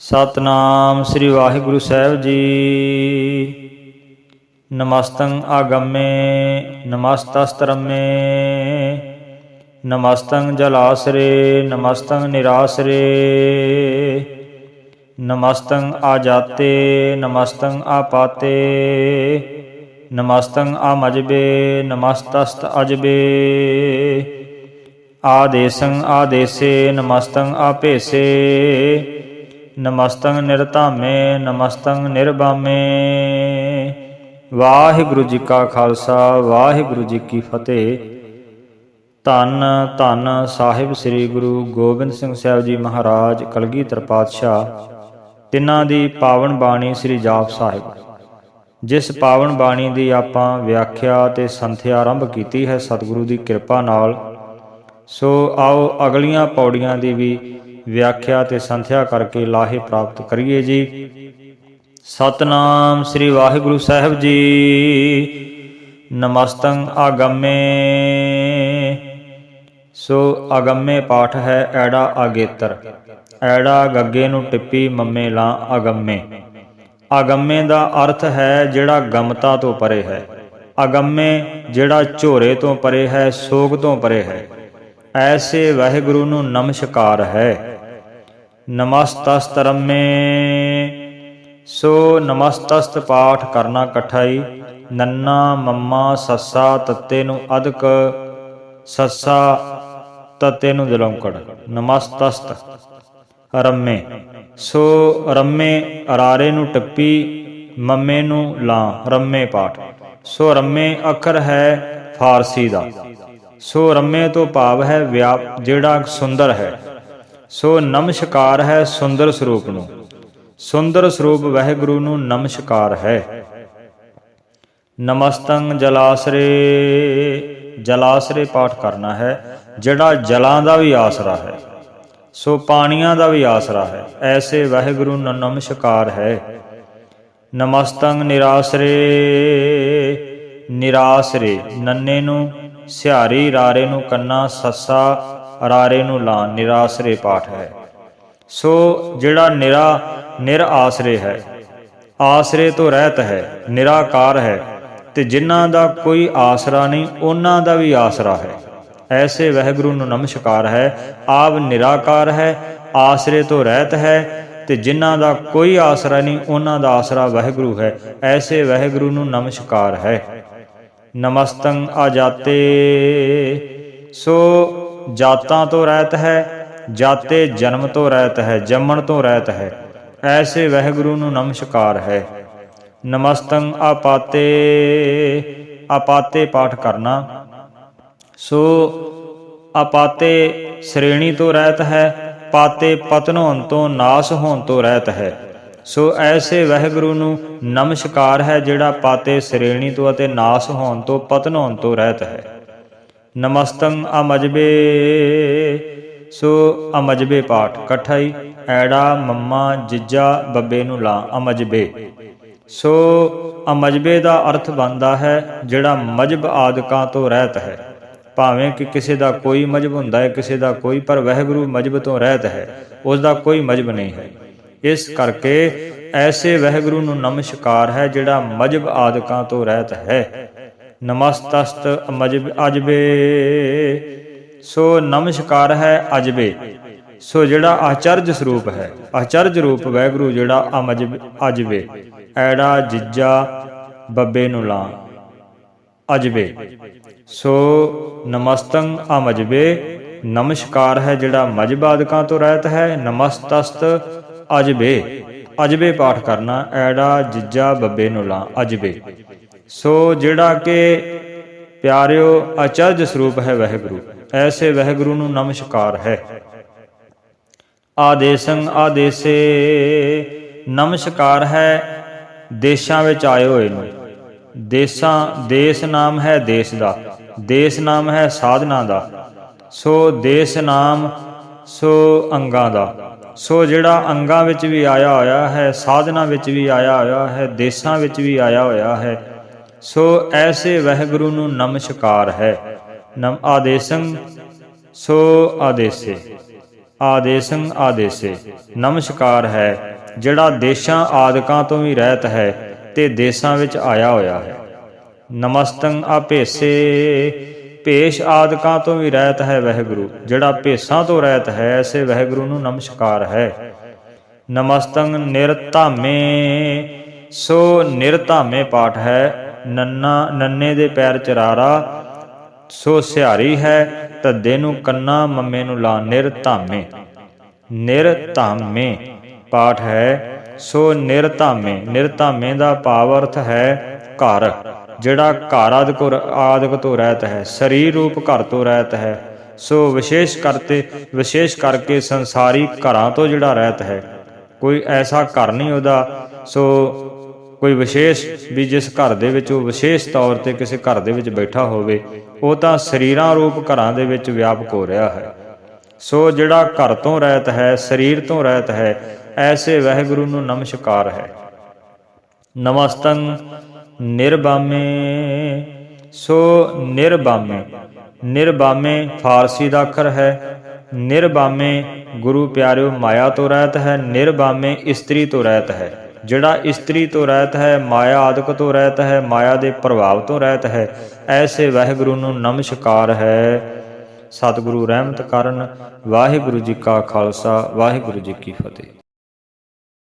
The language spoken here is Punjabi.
ਸਤਨਾਮ ਸ੍ਰੀ ਵਾਹਿਗੁਰੂ ਸਾਹਿਬ ਜੀ। ਨਮਸਤੰ ਆਗੰਮੇ, ਨਮਸਤਸਤਰਮੇ, ਨਮਸਤੰ ਜਲਾਸਰੇ, ਨਮਸਤੰ ਨਿਰਾਸਰੇ, ਨਮਸਤੰ ਆਜਾਤੇ, ਨਮਸਤੰ ਆਪਾਤੇ, ਨਮਸਤੰ ਆਮਜਬੇ, ਨਮਸਤਸਤ ਅਜਬੇ। ਆਦੇਸੰ ਆਦੇਸੇ, ਨਮਸਤੰ ਆਪੇਸੇ ਨਮਸਤੰ ਨਿਰਧਾਮੇ ਨਮਸਤੰ ਨਿਰਬਾਮੇ ਵਾਹਿਗੁਰੂ ਜੀ ਕਾ ਖਾਲਸਾ, ਵਾਹਿਗੁਰੂ ਜੀ ਕੀ ਫਤਿਹ। ਧੰਨ ਧੰਨ ਸਾਹਿਬ ਸ੍ਰੀ ਗੁਰੂ ਗੋਬਿੰਦ ਸਿੰਘ ਸਾਹਿਬ ਜੀ ਮਹਾਰਾਜ, ਕਲਗੀਧਰ ਪਾਤਸ਼ਾਹ, ਤਿੰਨਾਂ ਦੀ ਪਾਵਨ ਬਾਣੀ ਸ੍ਰੀ ਜਾਪ ਸਾਹਿਬ। ਜਿਸ ਪਾਵਨ ਬਾਣੀ ਦੀ ਆਪਾਂ ਵਿਆਖਿਆ ਤੇ ਸੰਥਿਆ ਆਰੰਭ ਕੀਤੀ ਹੈ, ਸਤਿਗੁਰੂ ਦੀ ਕਿਰਪਾ ਨਾਲ, ਸੋ ਆਓ ਅਗਲੀਆਂ ਪੌੜੀਆਂ ਦੀ ਵੀ ਵਿਆਖਿਆ ਤੇ ਸੰਥਿਆ ਕਰਕੇ ਲਾਹੇ ਪ੍ਰਾਪਤ ਕਰੀਏ ਜੀ। ਸਤਨਾਮ ਸ੍ਰੀ ਵਾਹਿਗੁਰੂ ਸਾਹਿਬ ਜੀ। ਨਮਸਤੰ ਆਗੰਮੇ। ਸੋ ਅਗੰਮੇ ਪਾਠ ਹੈ ਐੜਾ ਅਗੇਤਰ ਐੜਾ ਗੱਗੇ ਨੂੰ ਟਿੱਪੀ ਮੰਮੇ ਲਾਂ ਅਗੰਮੇ ਅਗੰਮੇ ਦਾ ਅਰਥ ਹੈ ਜਿਹੜਾ ਗਮਤਾ ਤੋਂ ਪਰੇ ਹੈ। ਅਗੰਮੇ ਜਿਹੜਾ ਝੋਰੇ ਤੋਂ ਪਰੇ ਹੈ, ਸੋਗ ਤੋਂ ਪਰੇ ਹੈ। ਐਸੇ ਵਾਹਿਗੁਰੂ ਨੂੰ ਨਮਸਕਾਰ ਹੈ। ਨਮਸਤਸਤਰਮੇ ਸੋ ਨਮਸਤਸਤ ਪਾਠ ਕਰਨਾ ਇਕੱਠਾਈ ਨੰਨਾ ਮੰਮਾ ਸੱਸਾ ਤੱਤੇ ਨੂੰ ਅਦਕ ਸੱਸਾ ਤੱਤੇ ਨੂੰ ਜਲੰਕੜ। ਨਮਸਤਸਤ ਰੰਮੇ। ਸੋ ਰੰਮੇ ਅਰਾਰੇ ਨੂੰ ਟੱਪੀ, ਮੰਮੇ ਨੂੰ ਲਾਂ। ਰੰਮੇ ਪਾਠ। ਸੋ ਰੰਮੇ ਅੱਖਰ ਹੈ ਫਾਰਸੀ ਦਾ। ਸੋ ਰੰਮੇ ਤੋਂ ਭਾਵ ਹੈ ਵਿਆਪ, ਜਿਹੜਾ ਸੁੰਦਰ ਹੈ। ਸੋ ਨਮਸਕਾਰ ਹੈ ਸੁੰਦਰ ਸਰੂਪ ਨੂੰ। ਸੁੰਦਰ ਸਰੂਪ ਵਾਹਿਗੁਰੂ ਨੂੰ ਨਮਸਕਾਰ ਹੈ। ਨਮਸਤੰ ਜਲਾਸਰੇ ਜਲਾਸਰੇ ਪਾਠ ਕਰਨਾ ਹੈ, ਜਿਹੜਾ ਜਲਾਂ ਦਾ ਵੀ ਆਸਰਾ ਹੈ, ਸੋ ਪਾਣੀਆਂ ਦਾ ਵੀ ਆਸਰਾ ਹੈ, ਐਸੇ ਵਾਹਿਗੁਰੂ ਨੂੰ ਨਮਸਕਾਰ ਹੈ। ਨਮਸਤੰ ਨਿਰਾਸਰੇ ਨਿਰਾਸਰੇ, ਨੰਨੇ ਨੂੰ, ਸਿਹਾਰੀ ਰਾਰੇ ਨੂੰ ਕੰਨਾ, ਸੱਸਾ ਰਾਰੇ ਨੂੰ ਲਾ ਨਿਰਾਸਰੇ ਪਾਠ ਹੈ। ਸੋ ਜਿਹੜਾ ਨਿਰਾ ਨਿਰ ਆਸਰੇ ਹੈ, ਆਸਰੇ ਤੋਂ ਰਹਿਤ ਹੈ, ਨਿਰਾਕਾਰ ਹੈ, ਤੇ ਜਿਨ੍ਹਾਂ ਦਾ ਕੋਈ ਆਸਰਾ ਨਹੀਂ, ਉਹਨਾਂ ਦਾ ਵੀ ਆਸਰਾ ਹੈ। ਐਸੇ ਵਹਿਗੁਰੂ ਨੂੰ ਨਮਸਕਾਰ ਹੈ, ਆਪ ਨਿਰਾਕਾਰ ਹੈ, ਆਸਰੇ ਤੋਂ ਰਹਿਤ ਹੈ, ਤੇ ਜਿਨ੍ਹਾਂ ਦਾ ਕੋਈ ਆਸਰਾ ਨਹੀਂ, ਉਹਨਾਂ ਦਾ ਆਸਰਾ ਵਹਿਗੁਰੂ ਹੈ। ਐਸੇ ਵਹਿਗੁਰੂ ਨੂੰ ਨਮਸਕਾਰ ਹੈ। ਨਮਸਤੰ ਆਜਾਤੇ ਸੋ ਜਾਤਾਂ ਤੋਂ ਰਹਿਤ ਹੈ, ਜਾਤੇ ਜਨਮ ਤੋਂ ਰਹਿਤ ਹੈ, ਜੰਮਣ ਤੋਂ ਰਹਿਤ ਹੈ। ਐਸੇ ਵਹਿਗੁਰੂ ਨੂੰ ਨਮਸਕਾਰ ਹੈ। ਨਮਸਤੰ ਆਪਾਤੇ ਆਪਾਤੇ ਪਾਠ ਕਰਨਾ। ਸੋ ਆਪਾਤੇ ਸ਼੍ਰੇਣੀ ਤੋਂ ਰਹਿਤ ਹੈ, ਪਾਤੇ ਪਤਨ ਹੋਣ ਤੋਂ ਨਾਸ ਹੋਣ ਤੋਂ ਰਹਿਤ ਹੈ। ਸੋ ਐਸੇ ਵਹਿਗੁਰੂ ਨੂੰ ਨਮਸਕਾਰ ਹੈ ਜਿਹੜਾ ਪਾਤੇ ਸ਼੍ਰੇਣੀ ਤੋਂ ਅਤੇ ਨਾਸ ਹੋਣ ਤੋਂ, ਪਤਨ ਹੋਣ ਤੋਂ ਰਹਿਤ ਹੈ। ਨਮਸਤੰ ਅਮਜਬੇ। ਸੋ ਅਮਜਬੇ ਪਾਠ ਕਠਾਈ, ਐੜਾ ਮੰਮਾ ਜਿੱਜਾ ਬੱਬੇ ਨੂੰ ਲਾ ਅਮਜਬੇ। ਸੋ ਅਮਜਬੇ ਦਾ ਅਰਥ ਬਣਦਾ ਹੈ, ਜਿਹੜਾ ਮਜਬ ਆਦਿਕਾਂ ਤੋਂ ਰਹਿਤ ਹੈ। ਭਾਵੇਂ ਕਿ ਕਿਸੇ ਦਾ ਕੋਈ ਮਜਬ ਹੁੰਦਾ ਹੈ, ਕਿਸੇ ਦਾ ਕੋਈ, ਪਰ ਵਹਿਗੁਰੂ ਮਜਬ ਤੋਂ ਰਹਿਤ ਹੈ, ਉਸ ਦਾ ਕੋਈ ਮਜਬ ਨਹੀਂ ਹੈ। ਇਸ ਕਰਕੇ ਐਸੇ ਵਹਿਗੁਰੂ ਨੂੰ ਨਮਸਕਾਰ ਹੈ, ਜਿਹੜਾ ਮਜਬ ਆਦਿਕਾਂ ਤੋਂ ਰਹਿਤ ਹੈ। ਨਮਸਤਸਤ ਮਜਬ ਅਜਬੇ। ਸੋ ਨਮਸਕਾਰ ਹੈ ਅਜਬੇ। ਸੋ ਜਿਹੜਾ ਆਚਰਜ ਸਰੂਪ ਹੈ, ਆਚਰਜ ਰੂਪ ਵਾਹਿਗੁਰੂ ਜਿਹੜਾ ਅਮਜਬ ਅਜਬੇ। ਐੜਾ ਜਿੱਜਾ ਬੱਬੇ ਨੂੰ ਲਾਂ। ਅਜਬੇ। ਸੋ ਨਮਸਤੰ ਅਮਜਬੇ। ਨਮਸਕਾਰ ਹੈ ਜਿਹੜਾ ਮਜਬਾਦਕਾਂ ਤੋਂ ਰਹਿਤ ਹੈ, ਨਮਸਤਸਤ ਅਜਬੇ। ਅਜਬੇ ਪਾਠ ਕਰਨਾ, ਐੜਾ ਜਿੱਜਾ ਬੱਬੇ ਨੂੰ ਲਾਂ, ਅਜਬੇ। ਸੋ ਜਿਹੜਾ ਕਿ ਪਿਆਰਿਓ ਅਚਰਜ ਸਰੂਪ ਹੈ ਵਹਿਗੁਰੂ। ਐਸੇ ਵਹਿਗੁਰੂ ਨੂੰ ਨਮਸਕਾਰ ਹੈ। ਆਦੇਸੰ ਆਦੇਸੇ, ਨਮਸਕਾਰ ਹੈ ਦੇਸ਼ਾਂ ਵਿੱਚ ਆਏ ਹੋਏ ਨੂੰ ਦੇਸਾਂ, ਦੇਸ਼ ਨਾਮ ਹੈ ਦੇਸ਼ ਦਾ। ਦੇਸ਼ ਨਾਮ ਹੈ ਸਾਧਨਾ ਦਾ। ਸੋ ਦੇਸ਼ ਨਾਮ, ਸੋ ਅੰਗਾਂ ਦਾ। ਸੋ ਜਿਹੜਾ ਅੰਗਾਂ ਵਿੱਚ ਵੀ ਆਇਆ ਹੋਇਆ ਹੈ, ਸਾਧਨਾ ਵਿੱਚ ਵੀ ਆਇਆ ਹੋਇਆ ਹੈ, ਦੇਸ਼ਾਂ ਵਿੱਚ ਵੀ ਆਇਆ ਹੋਇਆ ਹੈ ਸੋ ਐਸੇ ਵਾਹਿਗੁਰੂ ਨੂੰ ਨਮਸਕਾਰ ਹੈ। ਨਮ ਆਦੇਸੰ, ਸੋ ਆਦੇਸੇ। ਆਦੇਸੰ, ਆਦੇਸੇ। ਨਮਸਕਾਰ ਹੈ, ਜਿਹੜਾ ਦੇਸ਼ਾਂ ਆਦਿਕਾਂ ਤੋਂ ਵੀ ਰਹਿਤ ਹੈ ਤੇ ਦੇਸ਼ਾਂ ਵਿੱਚ ਆਇਆ ਹੋਇਆ ਹੈ। ਨਮਸਤੰ ਆਪੇਸੇ। ਭੇਸ਼ ਆਦਿਕਾਂ ਤੋਂ ਵੀ ਰਹਿਤ ਹੈ ਵਾਹਿਗੁਰੂ, ਜਿਹੜਾ ਭੇਸਾਂ ਤੋਂ ਰਹਿਤ ਹੈ, ਐਸੇ ਵਾਹਿਗੁਰੂ ਨੂੰ ਨਮਸਕਾਰ ਹੈ। ਨਮਸਤੰ ਨਿਰਧਾਮੇ। ਸੋ ਨਿਰਧਾਮੇ ਪਾਠ ਹੈ। ਨੰਨਾ ਨੰਨੇ ਦੇ ਪੈਰ ਚਰਾਰਾ, ਸੋ ਸਿਹਾਰੀ ਹੈ, ਧੱਦੇ ਨੂੰ ਕੰਨਾ ਮੰਮੇ ਨੂੰ ਲਾ ਨਿਰਧਾਮੇ ਨਿਰਧਾਮੇ ਪਾਠ ਹੈ, ਸੋ ਨਿਰਧਾਮੇ ਨਿਰਧਾਮੇ ਦਾ ਭਾਵ ਅਰਥ ਹੈ ਘਰ, ਜਿਹੜਾ ਘਰ ਆਦਿਕ ਆਦਿਕ ਤੋਂ ਰਹਿਤ ਹੈ, ਸਰੀਰ ਰੂਪ ਘਰ ਤੋਂ ਰਹਿਤ ਹੈ। ਸੋ ਵਿਸ਼ੇਸ਼ ਕਰਤੇ ਵਿਸ਼ੇਸ਼ ਕਰਕੇ ਸੰਸਾਰੀ ਘਰਾਂ ਤੋਂ ਜਿਹੜਾ ਰਹਿਤ ਹੈ, ਕੋਈ ਐਸਾ ਘਰ ਨਹੀਂ ਉਹਦਾ। ਸੋ ਕੋਈ ਵਿਸ਼ੇਸ਼ ਵੀ ਜਿਸ ਘਰ ਦੇ ਵਿੱਚ, ਉਹ ਵਿਸ਼ੇਸ਼ ਤੌਰ ਤੇ ਕਿਸੇ ਘਰ ਦੇ ਵਿੱਚ ਬੈਠਾ ਹੋਵੇ, ਉਹ ਤਾਂ ਸਰੀਰਾਂ ਰੂਪ ਘਰਾਂ ਦੇ ਵਿੱਚ ਵਿਆਪਕ ਹੋ ਰਿਹਾ ਹੈ। ਸੋ ਜਿਹੜਾ ਘਰ ਤੋਂ ਰਹਿਤ ਹੈ, ਸਰੀਰ ਤੋਂ ਰਹਿਤ ਹੈ, ਐਸੇ ਵਾਹਿਗੁਰੂ ਨੂੰ ਨਮਸਕਾਰ ਹੈ। ਨਮਸਤੰ ਨਿਰਬਾਮੇ ਸੋ ਨਿਰਬਾਮੇ ਨਿਰਬਾਮੇ ਫਾਰਸੀ ਦਾ ਅੱਖਰ ਹੈ। ਨਿਰਬਾਮੇ ਗੁਰੂ ਪਿਆਰਿਓ ਮਾਇਆ ਤੋਂ ਰਹਿਤ ਹੈ ਨਿਰਬਾਮੇ ਇਸਤਰੀ ਤੋਂ ਰਹਿਤ ਹੈ। ਜਿਹੜਾ ਇਸਤਰੀ ਤੋਂ ਰਹਿਤ ਹੈ, ਮਾਇਆ ਆਦਿਕ ਤੋਂ ਰਹਿਤ ਹੈ, ਮਾਇਆ ਦੇ ਪ੍ਰਭਾਵ ਤੋਂ ਰਹਿਤ ਹੈ, ਐਸੇ ਵਾਹਿਗੁਰੂ ਨੂੰ ਨਮਸਕਾਰ ਹੈ। ਸਤਿਗੁਰੂ ਰਹਿਮਤ ਕਰਨ, ਵਾਹਿਗੁਰੂ ਜੀ ਕਾ ਖਾਲਸਾ, ਵਾਹਿਗੁਰੂ ਜੀ ਕੀ ਫਤਿਹ।